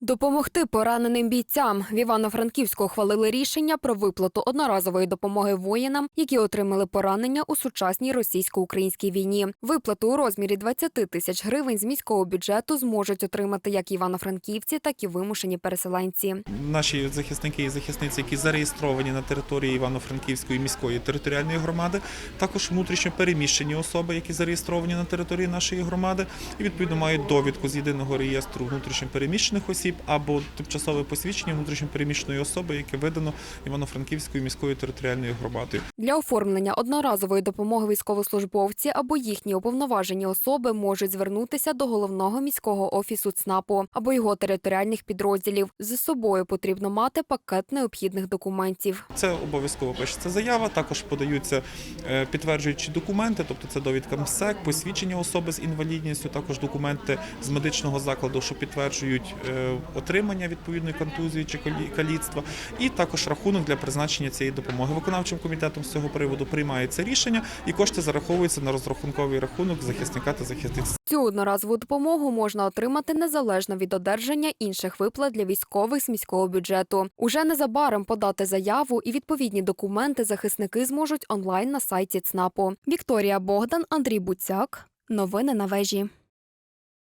Допомогти пораненим бійцям в Івано-Франківську ухвалили рішення про виплату одноразової допомоги воїнам, які отримали поранення у сучасній російсько-українській війні. Виплату у розмірі 20 тисяч гривень з міського бюджету зможуть отримати як івано-франківці, так і вимушені переселенці. Наші захисники і захисниці, які зареєстровані на території Івано-Франківської міської територіальної громади, також внутрішньо переміщені особи, які зареєстровані на території нашої громади, і відповідно мають довідку з єдиного реєстру внутрішньо переміщених осіб або тимчасове посвідчення внутрішньо переміщеної особи, яке видано Івано-Франківською міською територіальною громадою. Для оформлення одноразової допомоги військовослужбовці або їхні уповноважені особи можуть звернутися до головного міського офісу ЦНАПу або його територіальних підрозділів. З собою потрібно мати пакет необхідних документів. Це обов'язково пишеться заява. Також подаються е, підтверджуючі документи, тобто це довідка МСЕК, посвідчення особи з інвалідністю, також документи з медичного закладу, що підтверджують е, отримання відповідної контузії чи калі- каліцтва, і також рахунок для призначення цієї допомоги. Виконавчим комітетом з цього приводу приймається рішення, і кошти зараховуються на розрахунковий рахунок захисника та захисниць. Цю одноразову допомогу можна отримати незалежно від одержання інших виплат для військових з міського бюджету. Уже незабаром подати заяву і відповідні документи захисники зможуть онлайн на сайті ЦНАПу. Вікторія Богдан, Андрій Буцяк. Новини на вежі.